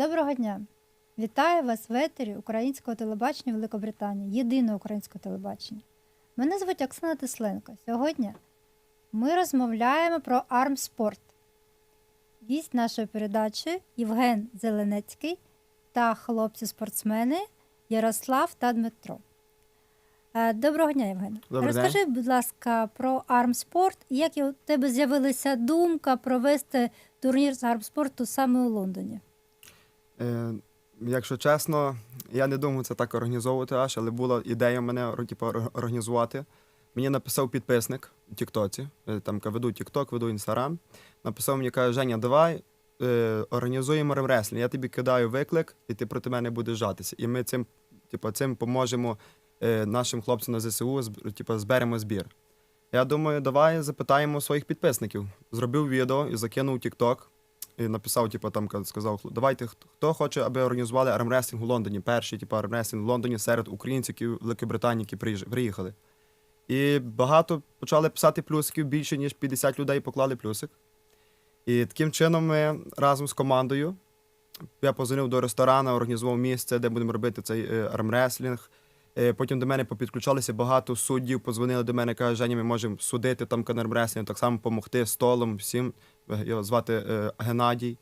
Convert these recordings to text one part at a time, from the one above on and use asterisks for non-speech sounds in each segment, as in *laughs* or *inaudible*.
Доброго дня! Вітаю вас в етері українського телебачення Великобританії, єдиного українського телебачення. Мене звуть Оксана Тисленко. Сьогодні ми розмовляємо про армспорт. Гість нашої передачі Євген Зеленецький та хлопці-спортсмени Ярослав та Дмитро. Е, Доброго дня, Євген. День. Розкажи, будь ласка, про армспорт. і Як у тебе з'явилася думка провести турнір з армспорту саме у Лондоні? Е, якщо чесно, я не думав це так організовувати аж, але була ідея мене типу, організувати. Мені написав підписник у Тіктоці. е, Там веду Тікток, веду Інстаграм. Написав мені, каже, Женя, давай е, організуємо ремреслінг. Я тобі кидаю виклик, і ти проти мене будеш жатися. І ми цим, типу, цим поможемо е, нашим хлопцям на ЗСУ, типу, зберемо збір. Я думаю, давай запитаємо своїх підписників. Зробив відео і закинув Тікток. І написав, типу, там сказав, давайте хто- хоче, аби організували армрестлінг у Лондоні. Перший, типу, армрестлінг в Лондоні серед українців, які в Великобританії, які приїхали. І багато почали писати плюсиків, більше ніж 50 людей поклали плюсик. І таким чином ми разом з командою. Я позвонив до ресторану, організував місце, де будемо робити цей е, армреслінг. Е, Потім до мене попідключалися багато суддів, позвонили до мене, кажуть, Женя, ми можемо судити там на армреслінг, так само допомогти столом, всім. Е, Його звати е, Геннадій.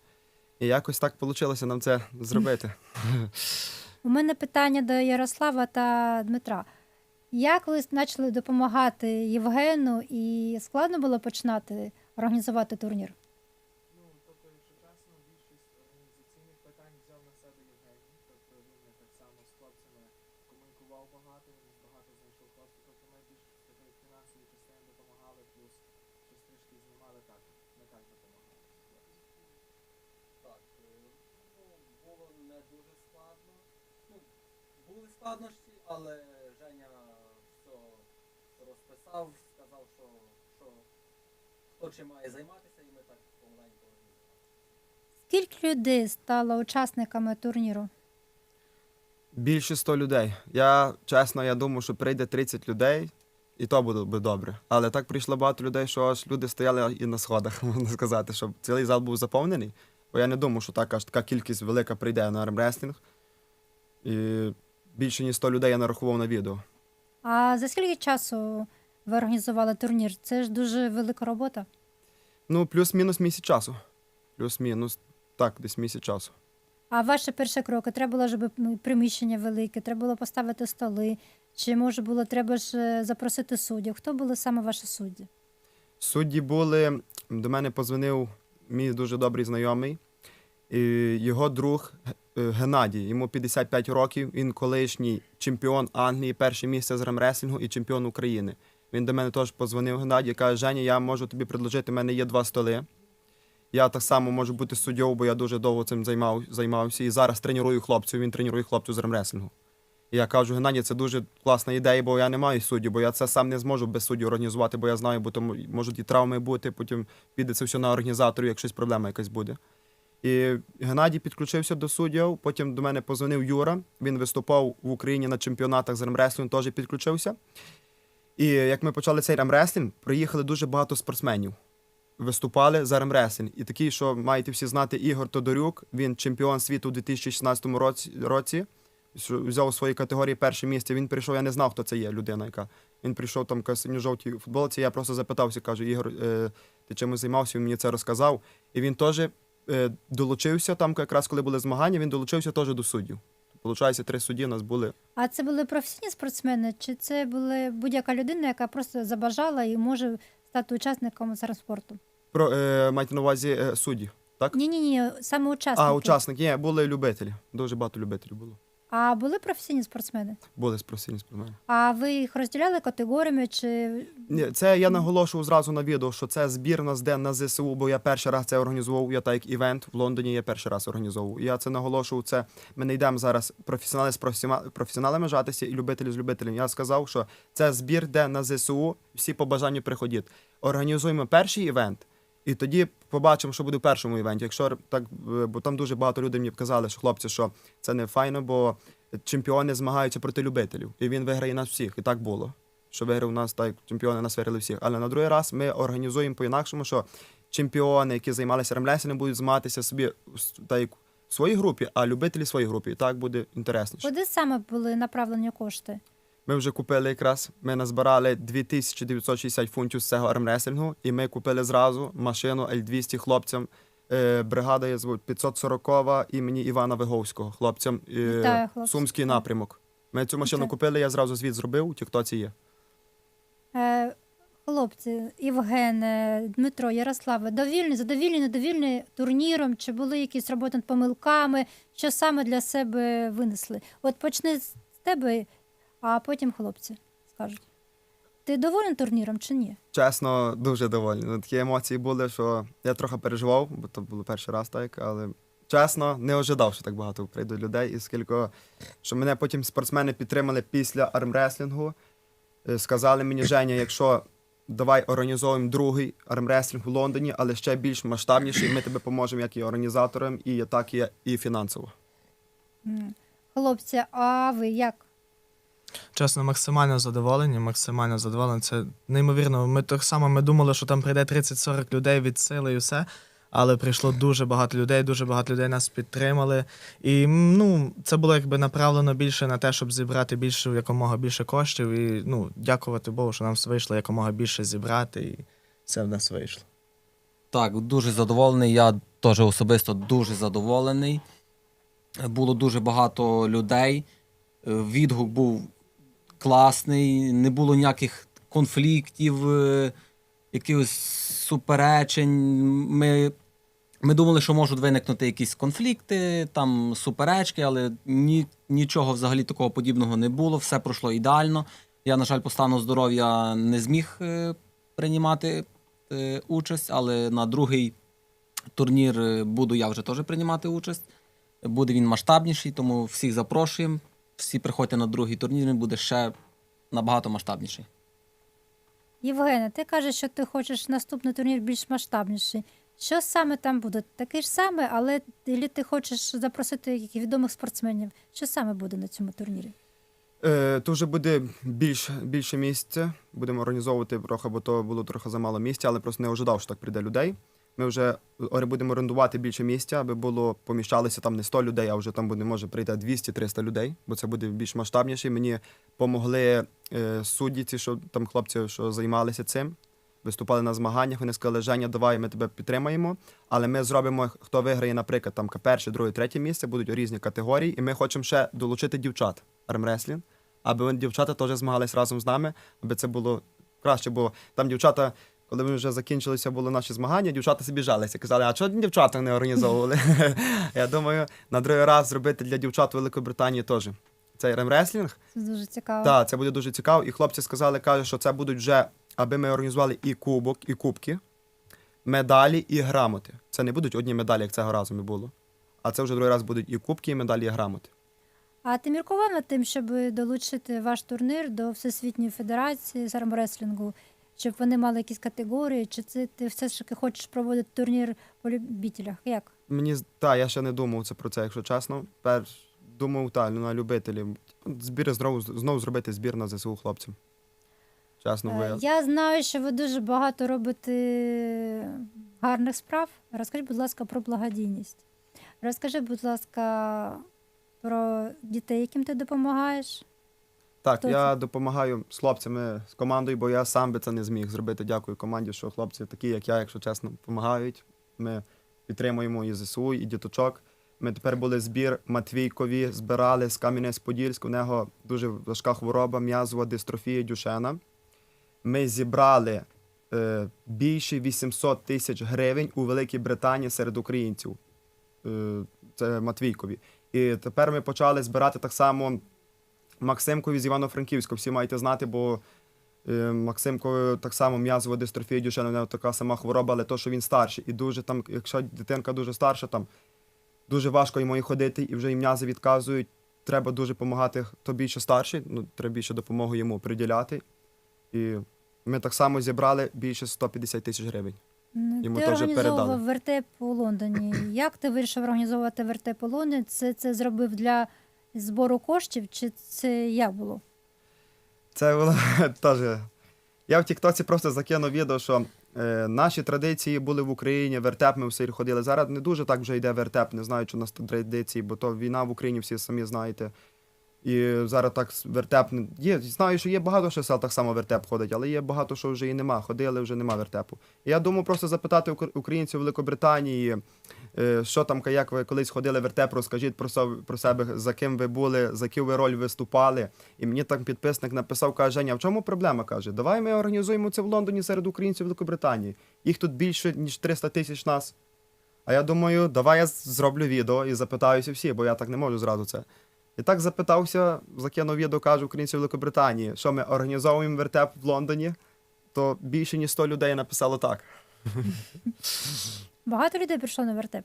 І якось так вийшло нам це зробити. *laughs* У мене питання до Ярослава та Дмитра. Як ви почали допомагати Євгену і складно було починати організувати турнір? Ну, тобто, якщо чесно, більшість організаційних питань взяв на себе Євгеній. Тобто він так само з хлопцями комунікував багато, він багато знайшов хлопців. Тобто ми більш такої фінансової частини допомагали, плюс щось трішки знімали так. Ми так допомагали. Так, е, ну, було не дуже складно. Ну, були складнощі, але Женя все розписав, сказав, що, що хто чим має займатися, і ми так помаленьку організували. Скільки людей стало учасниками турніру? Більше 100 людей. Я чесно, я думав, що прийде 30 людей, і то буде би добре. Але так прийшло багато людей, що аж люди стояли і на сходах, *laughs* можна сказати, щоб цілий зал був заповнений. Бо я не думав, що так аж така кількість велика прийде на армрестлінг. І більше ніж 100 людей я нарахував на відео. А за скільки часу ви організували турнір? Це ж дуже велика робота. Ну, плюс-мінус місяць часу. Плюс-мінус, так, десь місяць часу. А ваші перші кроки треба було, щоб ну, приміщення велике, треба було поставити столи, чи може було треба ж е, запросити суддів? Хто були саме ваші судді? Судді були. До мене позвонив мій дуже добрий знайомий. І його друг е, Геннадій, йому 55 років. Він колишній чемпіон Англії, перше місце з ремреслінгу і чемпіон України. Він до мене теж позвонив Геннадій, каже: Женя, я можу тобі предложити, в мене є два столи. Я так само можу бути суддєю, бо я дуже довго цим займав, займався. І зараз треную хлопців, він тренує хлопців з ремреслінгу. І я кажу, Геннадій, це дуже класна ідея, бо я не маю суддів, бо я це сам не зможу без суддів організувати, бо я знаю, бо тому можуть і травми бути, потім піде це все на організаторів, як щось проблема якась буде. І Геннадій підключився до суддів, потім до мене позвонив Юра. Він виступав в Україні на чемпіонатах з ремреслінгу, теж підключився. І як ми почали цей ремреслінг, приїхали дуже багато спортсменів. Виступали за ремреслінг. І такий, що маєте всі знати, Ігор Тодорюк, він чемпіон світу у 2016 році, році взяв у своїй категорії перше місце. Він прийшов, я не знав, хто це є людина, яка. Він прийшов там в синьо-жовтій футболці. Я просто запитався, кажу, Ігор, е, ти чимось займався? Він мені це розказав. І він теж е, долучився там, якраз коли були змагання, він долучився теж до суддів. Получається, три судді у нас були. А це були професійні спортсмени, чи це була будь-яка людина, яка просто забажала і може стати учасником зараз спорту? Про е, маєте на увазі е, судді. Так? Ні, ні, ні, саме учасники. А, учасники, ні, були любителі. Дуже багато любителів було. А були професійні спортсмени? Були спросінні спортсмени. А ви їх розділяли категоріями чи Ні, це я наголошував зразу на відео, що це збір на ЗД на ЗСУ, бо я перший раз це організував. Я так як івент в Лондоні. Я перший раз організовував. Я це наголошував. Це ми не йдемо зараз професіонали з професіма- професіоналами жатися і любителі з любителями. Я сказав, що це збір, де на ЗСУ всі по бажанню приходять. Організуємо перший івент. І тоді побачимо, що буде в першому івенті. Якщо так, е, бо там дуже багато людей мені казали, що хлопці, що це не файно, бо чемпіони змагаються проти любителів, і він виграє нас всіх. І так було. Що виграв нас, так чемпіони нас виграли всіх. Але на другий раз ми організуємо по-інакшому, що чемпіони, які займалися ремлесінгом, будуть змагатися собі так як в своїй групі, а любителі в своїй групі. І так буде інтересніше. Куди саме були направлені кошти? Ми вже купили якраз. Ми назбирали 2960 фунтів з цього армреслінгу, і ми купили зразу машину L200 хлопцям. Е, бригада є звуть 540 імені Івана Виговського, хлопцям е, Вітаю, хлопці. Сумський напрямок. Ми цю машину Вітаю. купили, я зразу звіт зробив, у тіктоці є. Е, хлопці, Євген, е, Дмитро, Ярославе, довільні, задовільні, недовільні турніром, чи були якісь роботи над помилками, що саме для себе винесли? От почни з тебе, а потім хлопці скажуть. Ти доволен турніром чи ні? Чесно, дуже довольний. Ну, Такі емоції були, що я трохи переживав, бо то було перший раз так, але чесно, не ожидав, що так багато прийде людей. І скільки, що мене потім спортсмени підтримали після армреслінгу. Е, Сказали мені, Женя, якщо давай організовуємо другий армреслінг у Лондоні, але ще більш масштабніший, ми тебе поможемо як і організаторам, і так і, і фінансово. Хлопці, а ви як? Чесно, максимально задоволені, максимально задоволені. Це неймовірно. Ми так само ми думали, що там прийде 30-40 людей від сили і все. Але прийшло дуже багато людей, дуже багато людей нас підтримали. І ну, це було якби направлено більше на те, щоб зібрати більше якомога більше коштів. І ну, дякувати Богу, що нам вийшло якомога більше зібрати, і це в нас вийшло. Так, дуже задоволений. Я теж особисто дуже задоволений. Було дуже багато людей. Е, Відгук був класний, не було ніяких конфліктів, е, якихось суперечень. Ми, ми думали, що можуть виникнути якісь конфлікти, там суперечки, але ні, нічого взагалі такого подібного не було. Все пройшло ідеально. Я, на жаль, по стану здоров'я не зміг е, приймати е, участь, але на другий турнір буду я вже теж приймати участь. Буде він масштабніший, тому всіх запрошуємо. Всі приходьте на другий турнір, він буде ще набагато масштабніший. Євгене, ти кажеш, що ти хочеш наступний турнір більш масштабніший. Що саме там буде? Такий ж саме, але ти, ти хочеш запросити якихось відомих спортсменів. Що саме буде на цьому турнірі? Е, то вже буде більш, більше місця. Будемо організовувати трохи, бо то було трохи замало місця, але просто не ожидав, що так прийде людей. Ми вже будемо орендувати більше місця, аби було поміщалися там не 100 людей, а вже там буде може прийти 200-300 людей, бо це буде більш масштабніше. Мені допомогли е, судді, ці, що там хлопці, що займалися цим, виступали на змаганнях. Вони сказали, Женя, давай, ми тебе підтримаємо. Але ми зробимо, хто виграє, наприклад, там перше, друге, третє місце, будуть різні категорії, і ми хочемо ще долучити дівчат армреслінг, аби дівчата теж змагались разом з нами, аби це було краще. Бо там дівчата, коли ми вже закінчилися, були наші змагання, дівчата собі жалися. Казали, а чого дівчата не організовували? *laughs* Я думаю, на другий раз зробити для дівчат Великої Британії теж. Цей ремреслінг. Це дуже цікаво. Так, це буде дуже цікаво. І хлопці сказали, кажуть, що це будуть вже, аби ми організували і кубок, і кубки, медалі, і грамоти. Це не будуть одні медалі, як цього разу не було. А це вже другий раз будуть і кубки, і медалі, і грамоти. А ти міркував над тим, щоб долучити ваш турнір до Всесвітньої федерації з армреслінгу, щоб вони мали якісь категорії, чи це ти все ж таки хочеш проводити турнір по любителях? Як? Мені з- та, я ще не думав це про це, якщо чесно. Перш думав та, ну, на любителів. Збір знову, знову зробити збір на ЗСУ хлопцям. Чесно, бо Е, я... Я знаю, що ви дуже багато робите гарних справ. Розкажіть, будь ласка, про благодійність. Розкажи, будь ласка, про дітей, яким ти допомагаєш. Так, Хто я це? допомагаю з хлопцями, з командою, бо я сам би це не зміг зробити. Дякую команді, що хлопці такі, як я, якщо чесно, допомагають. Ми підтримуємо і ЗСУ, і діточок. Ми тепер були збір Матвійкові, збирали з Кам'янець-Подільськ. У нього дуже важка хвороба, м'язова дистрофія Дюшена. Ми зібрали е, більше 800 тисяч гривень у Великій Британії серед українців. Е, це Матвійкові. І тепер ми почали збирати так само Максимкові з Івано-Франківська. Всі маєте знати, бо е, Максимко так само м'язова дистрофія Дюшена, у нього така сама хвороба, але то, що він старший. І дуже там, якщо дитинка дуже старша, там дуже важко йому і ходити, і вже і м'язи відказують. Треба дуже допомагати тобі, що старший, ну, треба більше допомогу йому приділяти. І ми так само зібрали більше 150 тисяч гривень. М, Йому ти теж організовував вертеп у Лондоні. Як ти вирішив організовувати вертеп у Лондоні? Це, це зробив для збору коштів, чи це як було? Це було *laughs* теж. Я в Тіктоці просто закинув відео, що Е, наші традиції були в Україні, вертеп ми всі ходили. Зараз не дуже так вже йде вертеп, не знаю, чи у нас традиції, бо то війна в Україні, всі самі знаєте. І зараз так вертеп є. Знаю, що є багато що сел так само вертеп ходить, але є багато що вже і нема. Ходили, вже нема вертепу. Я думаю, просто запитати українців Великобританії, е, що там, як ви колись ходили вертеп, розкажіть про себе, за ким ви були, за яку ви роль виступали. І мені там підписник написав, каже, Женя, в чому проблема? каже, давай ми організуємо це в Лондоні серед українців Великобританії. Їх тут більше, ніж 300 тисяч нас. А я думаю, давай я зроблю відео і запитаюся всі, бо я так не можу зразу це. І так запитався, закинув відео, кажу українців Великобританії, що ми організовуємо вертеп в Лондоні, то більше ніж 100 людей написало так. Багато людей прийшло на вертеп.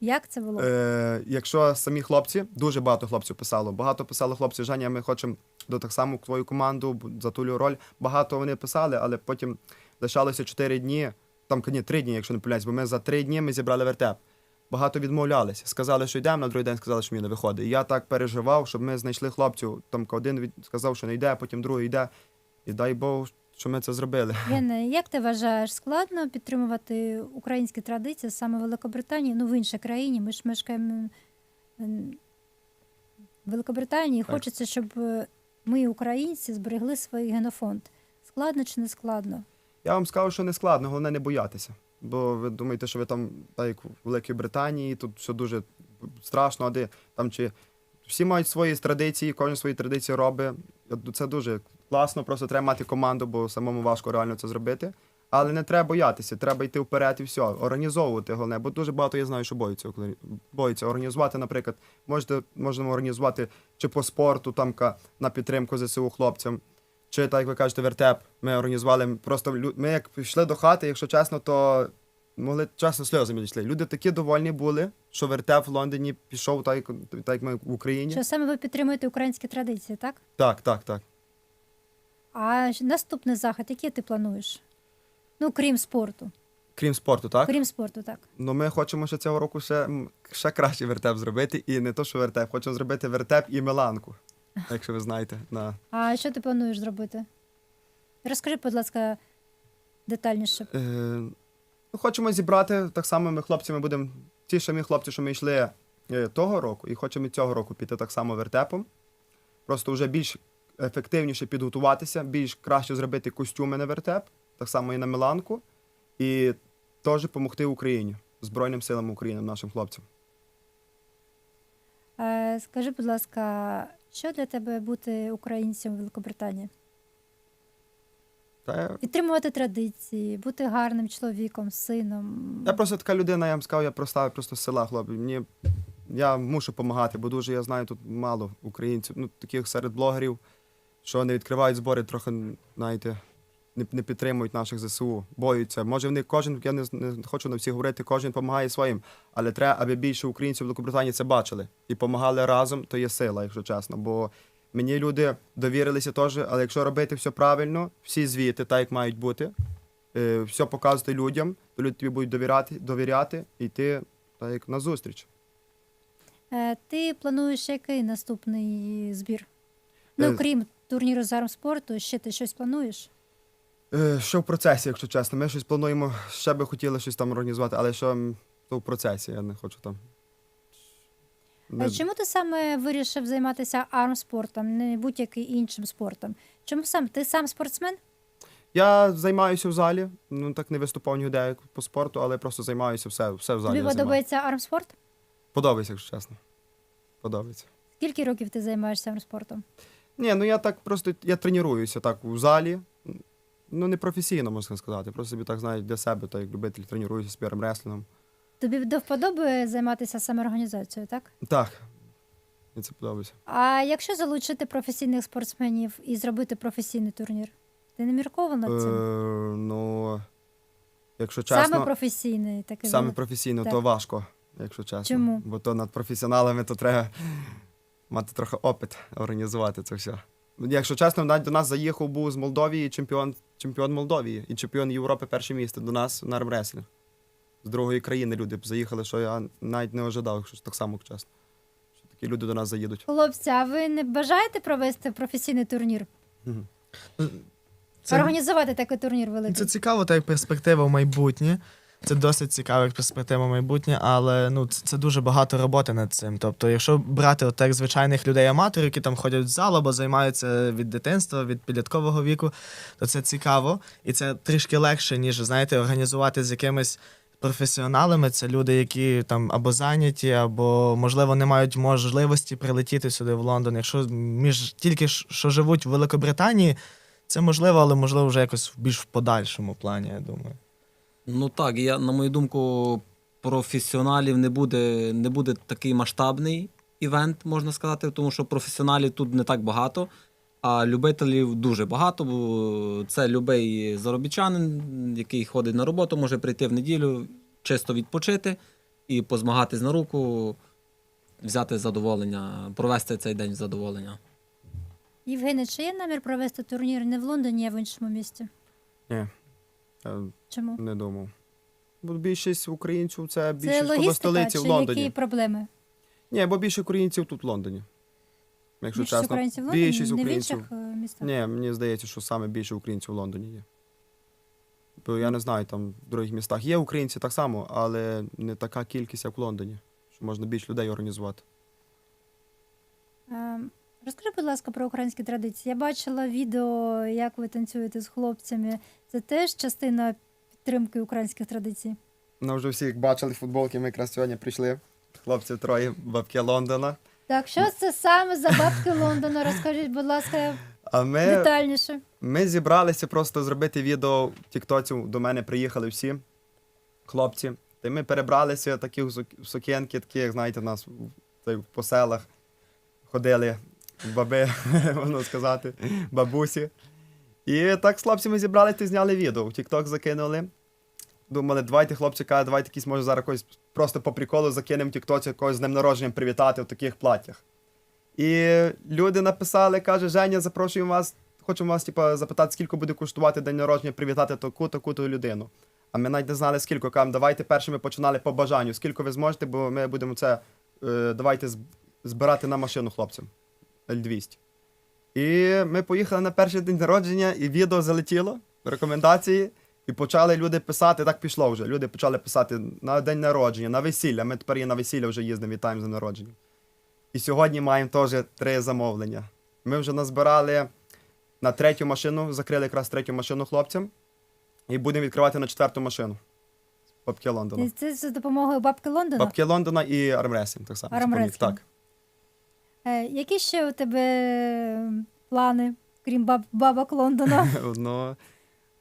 Як це було? Е, якщо самі хлопці, дуже багато хлопців писало. Багато писали хлопці, Женя, ми хочемо до так само твою команду за ту роль. Багато вони писали, але потім лишалося 4 дні, там ні, 3 дні, якщо не помиляюсь, бо ми за 3 дні ми зібрали вертеп. Багато відмовлялися. Сказали, що йдемо, на другий день сказали, що мені не виходить. І я так переживав, щоб ми знайшли хлопців. Там один від... сказав, що не йде, потім другий йде. І дай Бог, що ми це зробили. *laughs* Єне, як ти вважаєш, складно підтримувати українські традиції саме в Великобританії, ну в іншій країні? Ми ж мешкаємо в Великобританії, Так. хочеться, щоб е, ми, українці, зберегли свій генофонд. Складно чи не складно? Я вам скажу, що не складно, головне не боятися. Бо ви думаєте, що ви там, так як в Великій Британії, тут все дуже страшно, а де там чи всі мають свої традиції, кожен свої традиції робить. Це дуже класно, просто треба мати команду, бо самому важко реально це зробити. Але не треба боятися, треба йти вперед і все, організовувати головне, бо дуже багато я знаю, що боються. Боються організувати, наприклад, можете, можемо організувати чи по спорту, там на підтримку ЗСУ хлопцям, чи так як ви кажете, вертеп. Ми організували просто ми як пішли до хати, якщо чесно, то могли чесно сльози мені йшли. Люди такі довольні були, що вертеп в Лондоні пішов так, як- так як ми в Україні. Що саме ви підтримуєте українські традиції, так? Так, так, так. А наступний захід, який ти плануєш? Ну, крім спорту. Крім спорту, так? Крім спорту, так. Ну ми хочемо ще цього року ще, ще краще вертеп зробити. І не то, що вертеп, хочемо зробити вертеп і Миланку. *laughs* Якщо ви знаєте. На. А що ти плануєш зробити? Розкажи, будь ласка, детальніше. Е, ну, хочемо зібрати так само. Ми хлопцями будемо. Ті самі хлопці, що ми йшли е, того року, і хочемо і цього року піти так само вертепом. Просто вже більш ефективніше підготуватися, більш краще зробити костюми на вертеп, так само і на Миланку, і теж допомогти Україні, Збройним силам України, нашим хлопцям. Е, скажи, будь ласка, що для тебе бути українцем в Великобританії? Та Підтримувати традиції, бути гарним чоловіком, сином. я просто така людина, я вам сказав, я просто, просто з села хлопці. Мені я мушу допомагати, бо дуже я знаю тут мало українців, ну таких серед блогерів, що не відкривають збори, трохи, знаєте, не, не підтримують наших ЗСУ, боються. Може, вони кожен, я не, не хочу на всіх говорити, кожен допомагає своїм, але треба, аби більше українців в Великобританії це бачили і допомагали разом, то є сила, якщо чесно. Бо мені люди довірилися теж, але якщо робити все правильно, всі звіти, так як мають бути, е, все показувати людям, то люди тобі будуть довіряти, довіряти і йти так як на зустріч. Е, ти плануєш який наступний збір? Ну, Е, крім турніру з армспорту, ще ти щось плануєш? Е, Що в процесі, якщо чесно. Ми щось плануємо, ще би хотіли щось там організувати, але що м, то в процесі, я не хочу там. А Не- Чому ти саме вирішив займатися армспортом, не будь-яким іншим спортом? Чому сам ти сам спортсмен? Я займаюся в залі, ну так не виступав ніде як по спорту, але просто займаюся все, все в залі. Тобі я займаю. подобається армспорт? Подобається, якщо чесно. Подобається. Скільки років ти займаєшся армспортом? Ні, ну я так просто я тренуюся так у залі. Ну, не професійно, можна сказати. Просто собі так знають для себе, так як любитель тренуюся з піром реслінгом. Тобі до вподоби займатися саме організацією, так? Так. Мені це подобається. А якщо залучити професійних спортсменів і зробити професійний турнір, ти не мірковав над цим? Е, ну, якщо чесно. Саме професійний такий. Саме великий. професійно, Так. то важко, якщо чесно. Чому? Бо то над професіоналами то треба мати трохи опит організувати це все. Якщо чесно, навіть до нас заїхав був з Молдовії чемпіон, чемпіон Молдовії і чемпіон Європи перше місце до нас на армреслінг. З другої країни люди б заїхали, що я навіть не ожидав, якщо так само чесно. Що такі люди до нас заїдуть. Хлопці, а ви не бажаєте провести професійний турнір? Це, організувати такий турнір великий? це цікаво, так перспектива в майбутнє. Це досить цікава як перспектива майбутнє, але ну це, це дуже багато роботи над цим. Тобто, якщо брати от так звичайних людей-аматорів, які там ходять в зал або займаються від дитинства, від підліткового віку, то це цікаво і це трішки легше, ніж знаєте, організувати з якимись професіоналами. Це люди, які там або зайняті, або можливо не мають можливості прилетіти сюди в Лондон. Якщо між тільки що живуть в Великобританії, це можливо, але можливо вже якось більш в подальшому плані, я думаю. Ну так, я, на мою думку, професіоналів не буде, не буде такий масштабний івент, можна сказати, тому що професіоналів тут не так багато, а любителів дуже багато. Бо це любий заробітчанин, який ходить на роботу, може прийти в неділю, чисто відпочити і позмагатись на руку, взяти задоволення, провести цей день задоволення. Євгене, чи є намір провести турнір не в Лондоні, а в іншому місті? Ні, Чому? не думав. Бо більшість українців це більшість логістика столиці в Лондоні. які проблеми? Ні, бо більше українців тут в Лондоні. Якщо Більшість чесно. українців в Лондоні, більшість не в українців. інших е, містах? Ні, мені здається, що саме більше українців в Лондоні є. Бо я не знаю, там в других містах є українці так само, але не така кількість, як в Лондоні. Що можна більше людей організувати. Е, Розкажи, будь ласка, про українські традиції. Я бачила відео, як ви танцюєте з хлопцями. Це теж частина підтримки українських традицій. Ну, вже всі бачили футболки, ми якраз сьогодні прийшли. Хлопці троє, бабки Лондона. Так, що це саме за бабки Лондона? Розкажіть, будь ласка, А ми, детальніше. ми зібралися просто зробити відео в Тіктоці. До мене приїхали всі хлопці. Та ми перебралися сук- сукенки, такі, як знаєте, у нас по селах ходили баби, *laughs* можна сказати, бабусі. І так з хлопцями зібралися і зняли відео. В Тікток закинули. Думали, давайте, хлопці кажуть, давайте якісь, може, зараз якось просто по приколу закинемо Тіктоці когось з днем народження привітати в таких платтях. І люди написали, каже, Женя, запрошуємо вас, хочемо вас типу, запитати, скільки буде коштувати день народження привітати таку, таку ту людину. А ми навіть не знали, скільки. Кажемо, давайте першими починали по бажанню. Скільки ви зможете, бо ми будемо це е, давайте збирати на машину хлопцям. L200. І ми поїхали на перший день народження, і відео залетіло, рекомендації. І почали люди писати, так пішло вже. Люди почали писати на день народження, на весілля. Ми тепер і на весілля вже їздимо, вітаємо за народження. І сьогодні маємо теж три замовлення. Ми вже назбирали на третю машину, закрили якраз третю машину хлопцям. І будемо відкривати на четверту машину. Бабки Лондона. Це за допомогою бабки Лондона. Бабки Лондона і армресінг так само. Армрестлінг. Так. Е, які ще у тебе плани, крім баб, бабок Лондона? *laughs* Одно.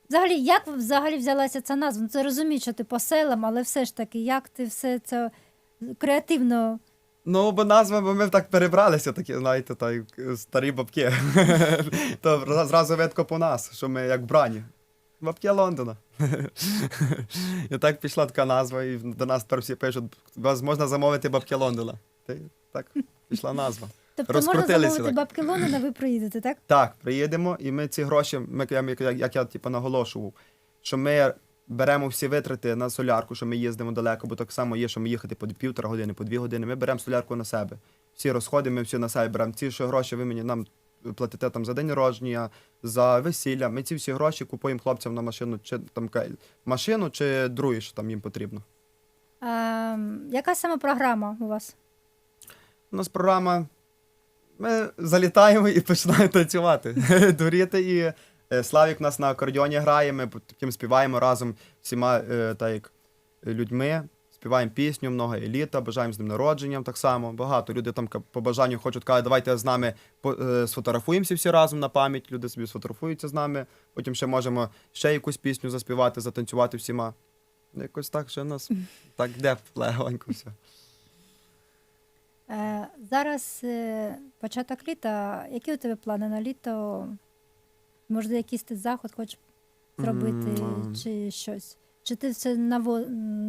Взагалі, як взагалі взялася ця назва? Ну, Це розумію, що ти по селам, але все ж таки, як ти все це креативно. Ну, бо назва, бо ми так перебралися, такі, знаєте, та, як, е, старі бабки. *laughs* То зразу видко по нас, що ми як брані. Бабки Лондона. *laughs* І так пішла така назва, і до нас тепер всі пишуть, вас можна замовити бабки Лондона. Й так пішла назва. Тобто можна замовити так. бабки Лондона, ви приїдете, так? Так, приїдемо, і ми ці гроші, ми, як, як, як я типу, наголошував, що ми беремо всі витрати на солярку, що ми їздимо далеко, бо так само є, що ми їхати по півтора години, по дві години. Ми беремо солярку на себе. Всі розходи, ми всі на себе беремо. Ці що гроші ви мені нам платите там за день народження, за весілля. Ми ці всі гроші купуємо хлопцям на машину, чи там машину, чи друге, що там їм потрібно. А, яка саме програма у вас? У нас програма. Ми залітаємо і починаємо танцювати. *laughs* Дуріти. І е, Славік у нас на акордіоні грає, ми потім співаємо разом всіма е, та як, людьми. Співаємо пісню, много еліта, бажаємо з ним народженням так само. Багато люди там по бажанню хочуть кажуть, давайте з нами е, сфотографуємося всі разом на пам'ять. Люди собі сфотографуються з нами. Потім ще можемо ще якусь пісню заспівати, затанцювати всіма. Якось так, що у нас *laughs* так де легонько все. Е, зараз е, початок літа. Які у тебе плани на літо? Може, якийсь ти заход хочеш зробити, М. чи щось? Чи ти це на, во,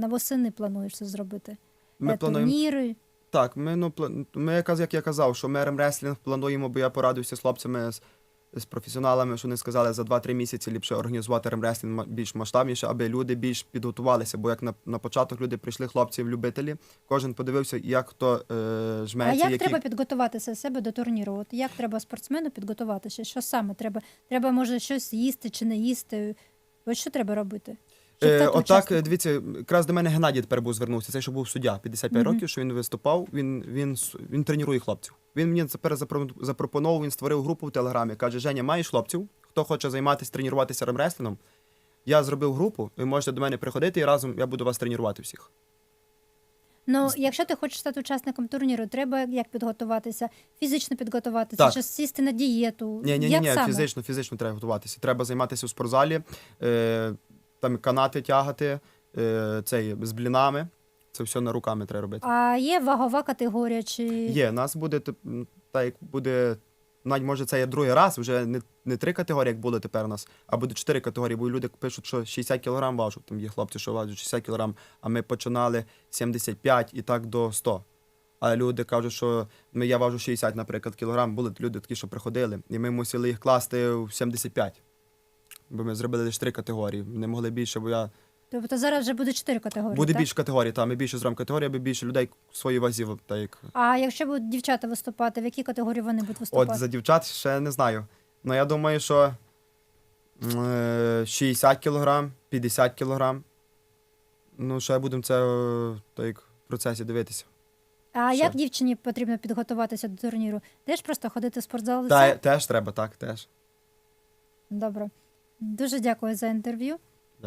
на восени плануєш це зробити? Ми Е, плануємо Турніри? Так, ми, ну, ми, як я казав, що ми ремреслінг плануємо, бо я порадився з хлопцями з, з професіоналами, що вони сказали, за 2-3 місяці ліпше організувати ремреслінг ма- більш масштабніше, аби люди більш підготувалися. Бо як на, на початок люди прийшли хлопці-любителі, кожен подивився, як хто е, А як які... треба підготуватися себе до турніру? От як треба спортсмену підготуватися? Що саме треба? Треба, може, щось їсти чи не їсти? От що треба робити? Е, отак, дивіться, якраз до мене Геннадій тепер був звернувся. Цей, що був суддя, 55 Мгм. років, що він виступав, він, він, він тренує хлопців. Він мені тепер запропонував, він створив групу в Телеграмі. Каже: Женя, маєш хлопців? Хто хоче займатися, тренуватися ремреслінгом? Я зробив групу, ви можете до мене приходити і разом я буду вас тренувати всіх. Ну, якщо ти хочеш стати учасником турніру, треба як підготуватися? Фізично підготуватися, Так. чи сісти на дієту? Ні, ні, ні, ні, саме? фізично, фізично треба готуватися. Треба займатися у спортзалі, е, там канати тягати, е, цей, з блінами. Це все на руками треба робити. А є вагова категорія, чи Є, нас буде так як буде. Навіть може це є другий раз, вже не, не три категорії, як було тепер у нас, а буде чотири категорії, бо люди пишуть, що 60 кг важу. Там є хлопці, що важать 60 кг, а ми починали 75 і так до 100. А люди кажуть, що ми, я важу 60, наприклад, кілограм. Були люди такі, що приходили, і ми мусили їх класти в 75. Бо ми зробили лише три категорії. Не могли більше, бо я. тобто зараз вже буде чотири категорії. Буде так? більше категорій, та ми більше зробимо категорії, аби більше людей своїй вазі. Та як А якщо будуть дівчата виступати, в якій категорії вони будуть виступати? От за дівчат ще не знаю. Ну я думаю, що е, 60 кілограм, 50 кілограм. Ну, ще будемо це е, так, як в процесі дивитися. А Що? як дівчині потрібно підготуватися до турніру? Теж просто ходити в спортзал і Та, все? теж треба, так, теж. Добре. Дуже дякую за інтерв'ю.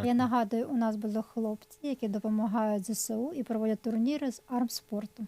Я нагадую, у нас були хлопці, які допомагають ЗСУ і проводять турніри з армспорту.